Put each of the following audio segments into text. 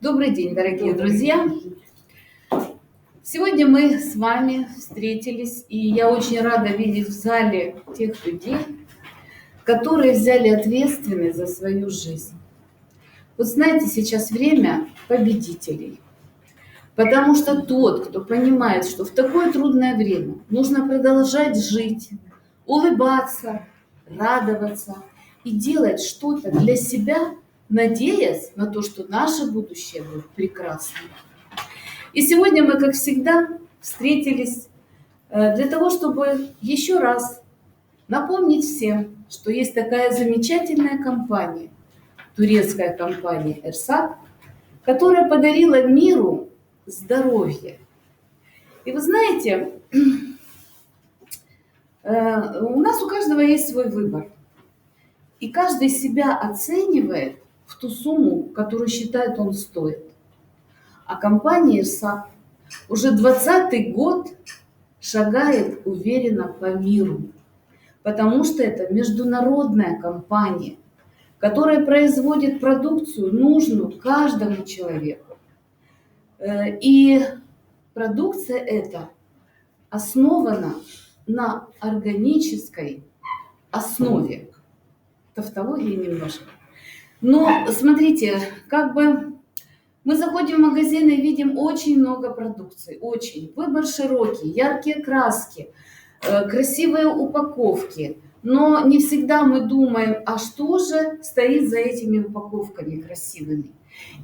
Добрый день, дорогие друзья! Сегодня мы с вами встретились, и я очень рада видеть в зале тех людей, которые взяли ответственность за свою жизнь. Вот знаете, сейчас время победителей. Потому что тот, кто понимает, что в такое трудное время нужно продолжать жить, улыбаться, радоваться и делать что-то для себя – надеясь на то, что наше будущее будет прекрасным. И сегодня мы, как всегда, встретились э, для того, чтобы еще раз напомнить всем, что есть такая замечательная компания, турецкая компания «Эрсак», которая подарила миру здоровье. И вы знаете, э, у нас у каждого есть свой выбор. И каждый себя оценивает в ту сумму, которую считает он стоит. А компания ИРСА уже 20 год шагает уверенно по миру, потому что это международная компания, которая производит продукцию, нужную каждому человеку. Э, и продукция эта основана на органической основе. Тавтологии немножко. Но смотрите, как бы мы заходим в магазин и видим очень много продукции, очень. Выбор широкий, яркие краски, э, красивые упаковки. Но не всегда мы думаем, а что же стоит за этими упаковками красивыми.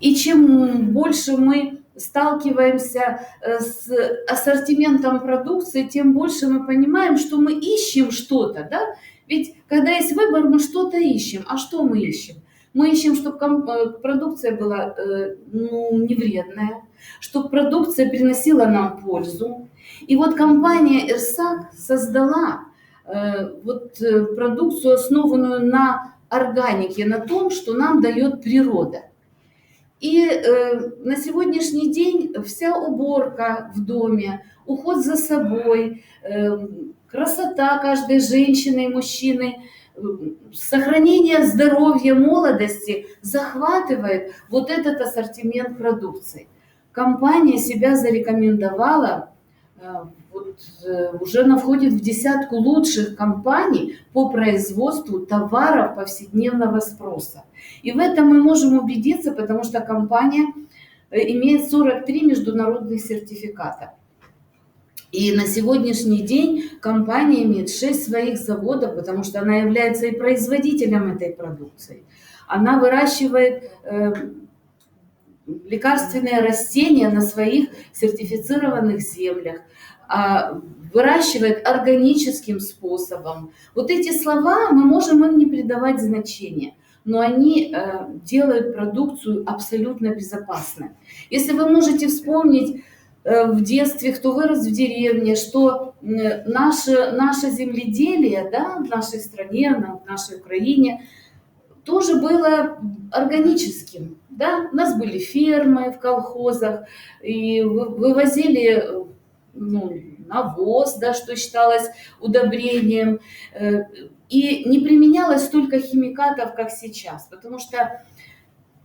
И чем больше мы сталкиваемся э, с ассортиментом продукции, тем больше мы понимаем, что мы ищем что-то, да? Ведь когда есть выбор, мы что-то ищем. А что мы ищем? Мы ищем, чтобы э, продукция была э, ну, не вредная, чтобы продукция приносила нам пользу. И вот компания «Эрсак» создала э, вот продукцию, основанную на органике, на том, что нам дает природа. И э, на сегодняшний день вся уборка в доме, уход за собой, э, красота каждой женщины и мужчины – сохранение здоровья, молодости захватывает вот этот ассортимент продукции. Компания себя зарекомендовала, э, вот, э, уже она входит в десятку лучших компаний по производству товаров повседневного спроса. И в этом мы можем убедиться, потому что компания э, имеет 43 международных сертификата. И на сегодняшний день компания имеет 6 своих заводов, потому что она является и производителем этой продукции. Она выращивает э, лекарственные растения на своих сертифицированных землях, а выращивает органическим способом. Вот эти слова мы можем им не придавать значения но они э, делают продукцию абсолютно безопасной. Если вы можете вспомнить в детстве, кто вырос в деревне, что наше, наше земледелие да, в нашей стране, в нашей Украине, тоже было органическим. Да? У нас были фермы в колхозах, и вывозили ну, навоз, да, что считалось удобрением, э, и не применялось столько химикатов, как сейчас, потому что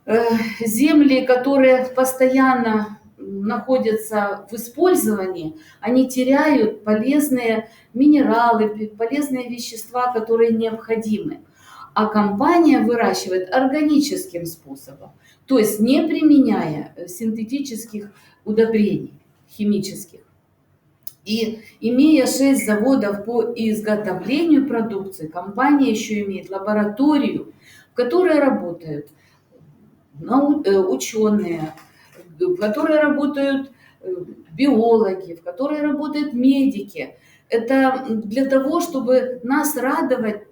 э, земли, которые постоянно находятся в использовании, они теряют полезные минералы, полезные вещества, которые необходимы. А компания выращивает органическим способом, то есть не применяя э, синтетических удобрений химических. И имея 6 заводов по изготовлению продукции, компания еще имеет лабораторию, в которой работают э, ученые, в которой работают э, биологи, в которой работают медики. Это для того, чтобы нас радовать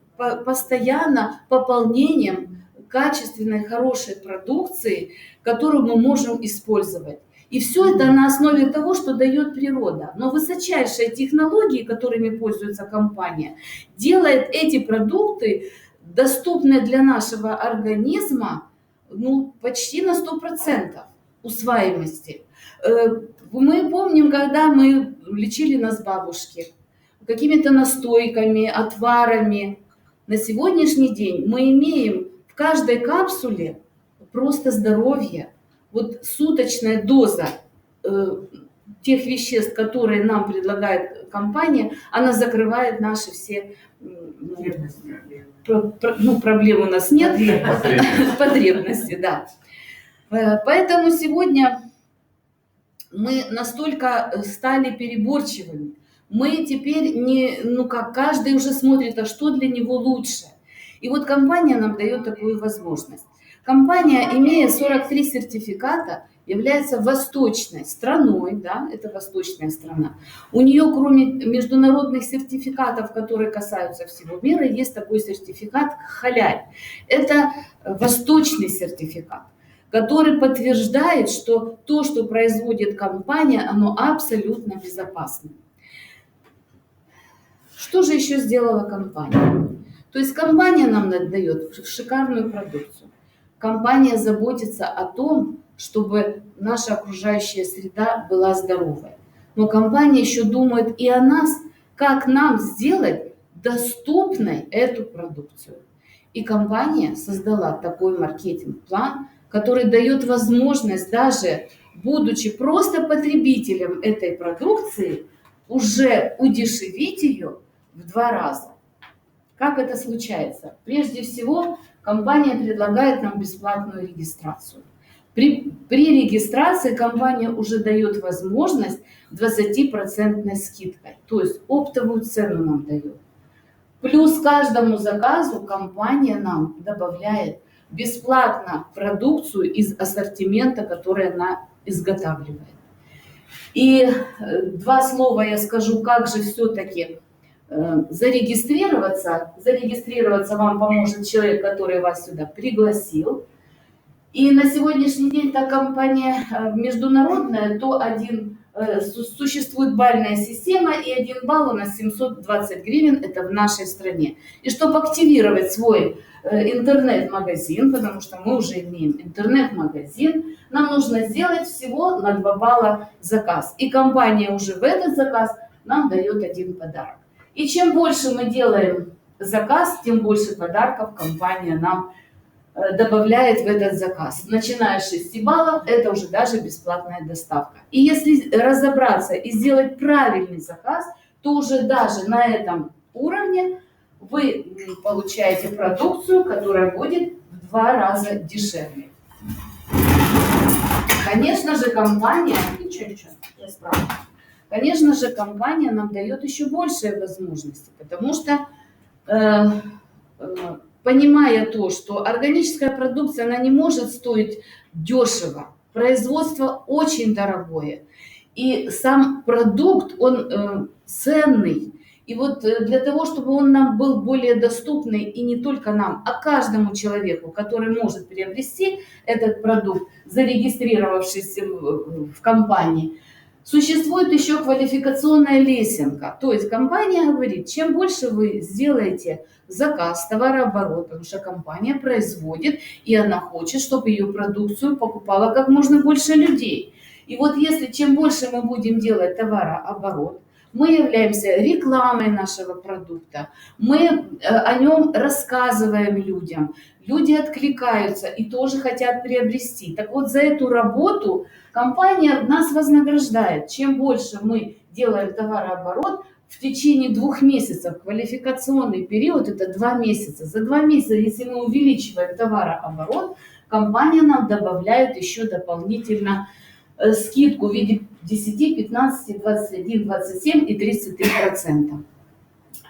постоянно пополнением качественной, хорошей продукции, которую мы можем использовать. И все это на основе того, что дает природа. Но высочайшие технологии, которыми пользуется компания, делает эти продукты доступны для нашего организма ну, почти на 100% усваиваемости. Э, мы помним, когда мы лечили нас бабушки какими-то настойками, отварами. На сегодняшний день мы имеем в каждой капсуле просто здоровье, вот суточная доза э, тех веществ, которые нам предлагает компания, она закрывает наши все ну, ну, проблем у нас нет, потребности, потребности да. Э, поэтому сегодня мы настолько стали переборчивыми. Мы теперь не, ну как, каждый уже смотрит, а что для него лучше. И вот компания нам дает такую возможность. Компания, имея 43 сертификата, является восточной страной, да, это восточная страна. У нее, кроме международных сертификатов, которые касаются всего мира, есть такой сертификат халяль. Это восточный сертификат который подтверждает, что то, что производит компания, оно абсолютно безопасно. Что же еще сделала компания? То есть компания нам дает шикарную продукцию. Компания заботится о том, чтобы наша окружающая среда была здоровой. Но компания еще думает и о нас, как нам сделать доступной эту продукцию. И компания создала такой маркетинг-план, который дает возможность даже будучи просто потребителем этой продукции, уже удешевить ее в два раза. Как это случается? Прежде всего, компания предлагает нам бесплатную регистрацию. При, при регистрации компания уже дает возможность 20% скидкой, то есть оптовую цену нам дает. Плюс каждому заказу компания нам добавляет бесплатно продукцию из ассортимента, который она изготавливает. И э, два слова я скажу, как же все-таки э, зарегистрироваться. Зарегистрироваться вам поможет человек, который вас сюда пригласил. И на сегодняшний день, так компания э, международная, то один существует бальная система, и один балл у нас 720 гривен, это в нашей стране. И чтобы активировать свой Э, интернет-магазин, потому что мы уже имеем интернет-магазин, нам нужно сделать всего на 2 балла заказ. И компания уже в этот заказ нам дает один подарок. И чем больше мы делаем заказ, тем больше подарков компания нам э, добавляет в этот заказ. Начиная с 6 баллов, это уже даже бесплатная доставка. И если разобраться и сделать правильный заказ, то уже даже на этом уровне вы получаете продукцию, которая будет в два раза дешевле. Конечно же, компания, ничего, ничего, я справлюсь. Конечно же, компания нам дает еще большие возможности, потому что, э, э, понимая то, что органическая продукция, она не может стоить дешево, производство очень дорогое, и сам продукт, он э, ценный, и вот э, для того, чтобы он нам был более доступный, и не только нам, а каждому человеку, который может приобрести этот продукт, зарегистрировавшись в компании, существует еще квалификационная лесенка. То есть компания говорит, чем больше вы сделаете заказ, товарооборот, потому что компания производит, и она хочет, чтобы ее продукцию покупала как можно больше людей. И вот если чем больше мы будем делать товарооборот, мы являемся рекламой нашего продукта, мы э, о нем рассказываем людям, люди откликаются и тоже хотят приобрести. Так вот, за эту работу компания нас вознаграждает. Чем больше мы делаем товарооборот, в течение двух месяцев, квалификационный период это два месяца. За два месяца, если мы увеличиваем товарооборот, компания нам добавляет еще дополнительно скидку в виде 10, 15, 21, 27 и 33 процента.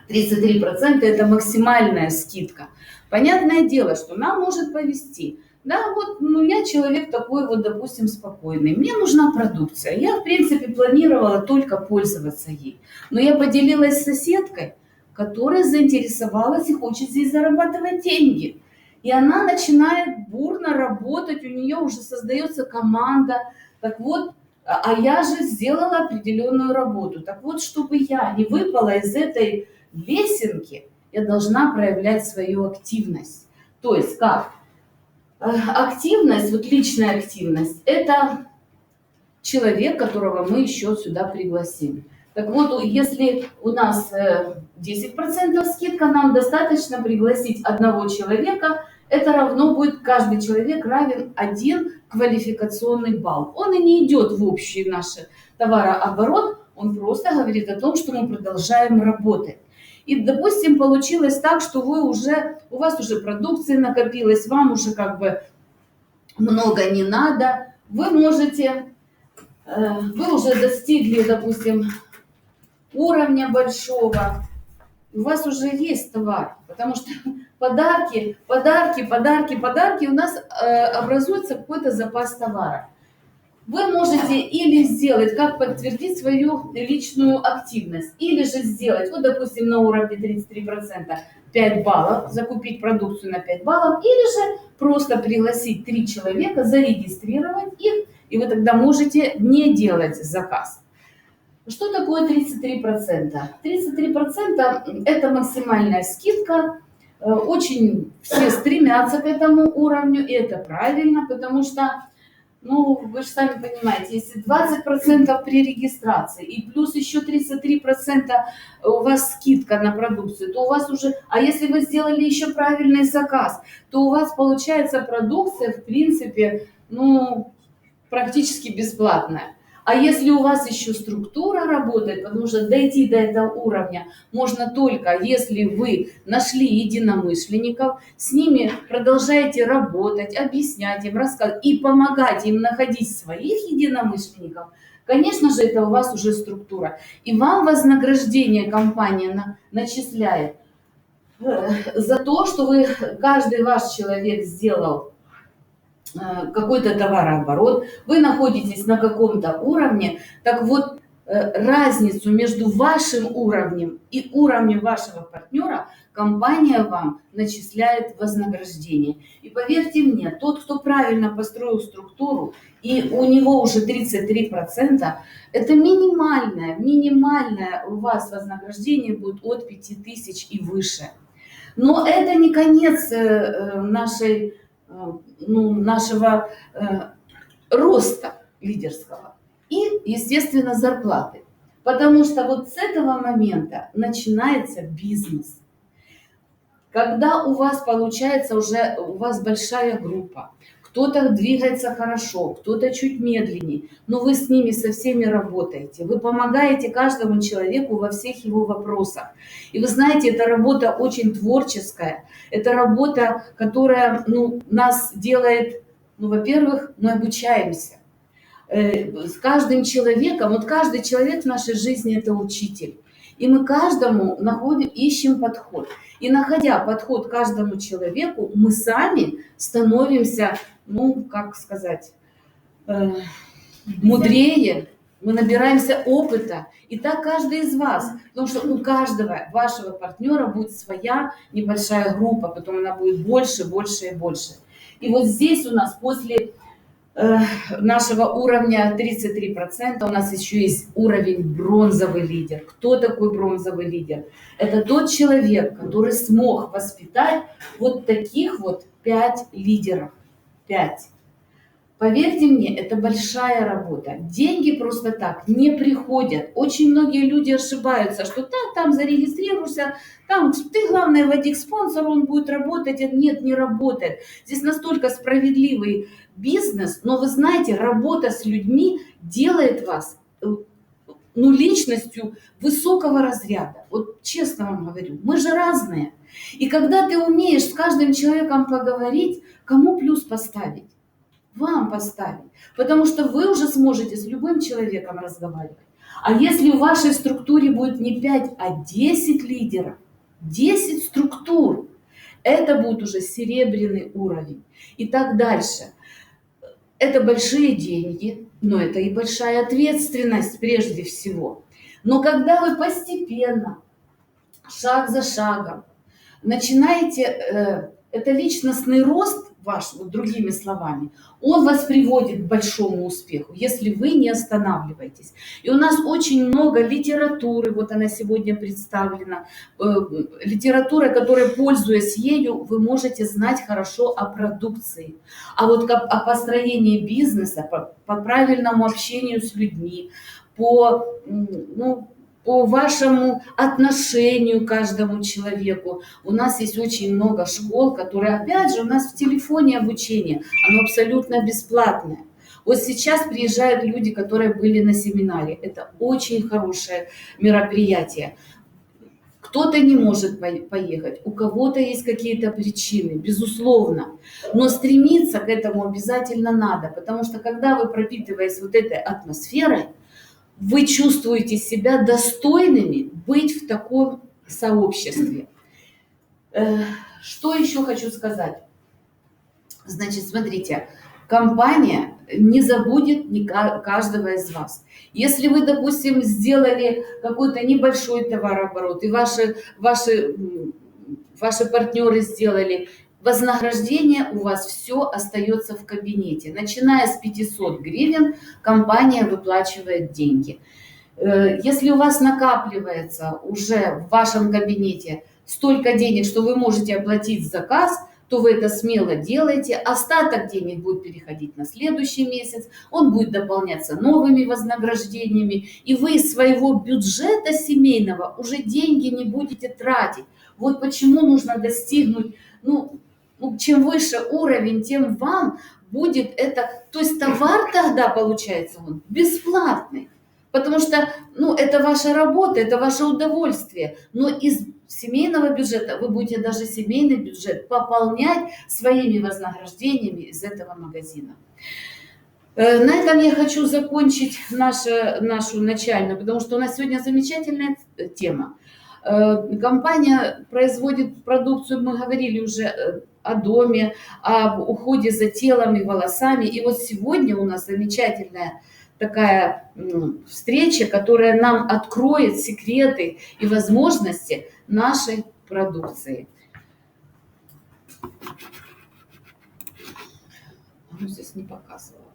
33 процента это максимальная скидка. Понятное дело, что нам может повести. Да, вот, ну я человек такой вот, допустим, спокойный. Мне нужна продукция. Я, в принципе, планировала только пользоваться ей. Но я поделилась с соседкой, которая заинтересовалась и хочет здесь зарабатывать деньги. И она начинает бурно работать, у нее уже создается команда, так вот, а, а я же сделала определенную работу. Так вот, чтобы я не выпала из этой лесенки, я должна проявлять свою активность. То есть как? Э, активность, вот личная активность, это человек, которого мы еще сюда пригласим. Так вот, если у нас 10% э, скидка, нам достаточно пригласить одного человека это равно будет каждый человек равен один квалификационный балл. Он и не идет в общий наш товарооборот, он просто говорит о том, что мы продолжаем работать. И, допустим, получилось так, что вы уже, у вас уже продукции накопилось, вам уже как бы много не надо, вы можете, э, вы уже достигли, допустим, уровня большого, у вас уже есть товар, потому что подарки, подарки, подарки, подарки, у нас э, образуется какой-то запас товара. Вы можете или сделать, как подтвердить свою личную активность, или же сделать, вот, допустим, на уровне 33%, 5 баллов, закупить продукцию на 5 баллов, или же просто пригласить 3 человека, зарегистрировать их, и вы тогда можете не делать заказ. Что такое 33%? 33% это максимальная скидка. Э, очень все стремятся к этому уровню, и это правильно, потому что, ну, вы же сами понимаете, если 20% при регистрации и плюс еще 33% у вас скидка на продукцию, то у вас уже, а если вы сделали еще правильный заказ, то у вас получается продукция, в принципе, ну, практически бесплатная. А если у вас еще структура работает, потому что дойти до этого уровня можно только, если вы нашли единомышленников, с ними продолжаете работать, объяснять им, рассказывать и помогать им находить своих единомышленников, конечно же, это у вас уже структура. И вам вознаграждение компания на, начисляет э, за то, что вы, каждый ваш человек сделал какой-то товарооборот, вы находитесь на каком-то уровне, так вот э, разницу между вашим уровнем и уровнем вашего партнера компания вам начисляет вознаграждение. И поверьте мне, тот, кто правильно построил структуру, и у него уже 33%, это минимальное, минимальное у вас вознаграждение будет от 5000 и выше. Но это не конец э, нашей Э, ну, нашего э, роста лидерского. И, естественно, зарплаты. Потому что вот с этого момента начинается бизнес. Когда у вас получается уже, у вас большая группа, кто-то двигается хорошо, кто-то чуть медленнее, но вы с ними со всеми работаете. Вы помогаете каждому человеку во всех его вопросах. И вы знаете, эта работа очень творческая. Это работа, которая ну, нас делает, ну, во-первых, мы обучаемся. Э, с каждым человеком, вот каждый человек в нашей жизни это учитель. И мы каждому находим, ищем подход. И находя подход каждому человеку, мы сами становимся, ну, как сказать, э, мудрее, мы набираемся опыта. И так каждый из вас. Потому что у каждого вашего партнера будет своя небольшая группа, потом она будет больше, больше и больше. И вот здесь у нас после нашего уровня 33%, у нас еще есть уровень бронзовый лидер. Кто такой бронзовый лидер? Это тот человек, который смог воспитать вот таких вот пять лидеров. Пять. Поверьте мне, это большая работа. Деньги просто так не приходят. Очень многие люди ошибаются, что так, там зарегистрируешься, там ты, главное, вводи к спонсору, он будет работать. Нет, не работает. Здесь настолько справедливый бизнес, но вы знаете, работа с людьми делает вас э, ну, личностью высокого разряда. Вот честно вам говорю, мы же разные. И когда ты умеешь с каждым человеком поговорить, кому плюс поставить? Вам поставить, потому что вы уже сможете с любым человеком разговаривать. А если в вашей структуре будет не 5, а 10 лидеров, 10 структур, это будет уже серебряный уровень. И так дальше. Это большие деньги, но это и большая ответственность прежде всего. Но когда вы постепенно, шаг за шагом, начинаете, э, это личностный рост, ваш, вот другими словами, он вас приводит к большому успеху, если вы не останавливаетесь. И у нас очень много литературы, вот она сегодня представлена, э, литература, которая, пользуясь ею, вы можете знать хорошо о продукции, а вот о построении бизнеса, по, по правильному общению с людьми, по, ну, по вашему отношению к каждому человеку. У нас есть очень много школ, которые, опять же, у нас в телефоне обучение, оно абсолютно бесплатное. Вот сейчас приезжают люди, которые были на семинаре. Это очень хорошее мероприятие. Кто-то не может поехать, у кого-то есть какие-то причины, безусловно. Но стремиться к этому обязательно надо, потому что когда вы пропитываетесь вот этой атмосферой, вы чувствуете себя достойными быть в таком сообществе. Э, что еще хочу сказать? Значит, смотрите, компания не забудет каждого из вас. Если вы, допустим, сделали какой-то небольшой товарооборот, и ваши, ваши, ваши партнеры сделали, вознаграждение у вас все остается в кабинете. Начиная с 500 гривен компания выплачивает деньги. Э, если у вас накапливается уже в вашем кабинете столько денег, что вы можете оплатить заказ – то вы это смело делаете. Остаток денег будет переходить на следующий месяц, он будет дополняться новыми вознаграждениями, и вы из своего бюджета семейного уже деньги не будете тратить. Вот почему нужно достигнуть, ну, чем выше уровень, тем вам будет это, то есть товар тогда получается он бесплатный. Потому что, ну, это ваша работа, это ваше удовольствие. Но из семейного бюджета вы будете даже семейный бюджет пополнять своими вознаграждениями из этого магазина. Э, на этом я хочу закончить нашу, нашу начальную, потому что у нас сегодня замечательная тема. Э, компания производит продукцию, мы говорили уже э, о доме, об уходе за телом и волосами. И вот сегодня у нас замечательная такая встреча, которая нам откроет секреты и возможности нашей продукции. Ну, здесь не показывала.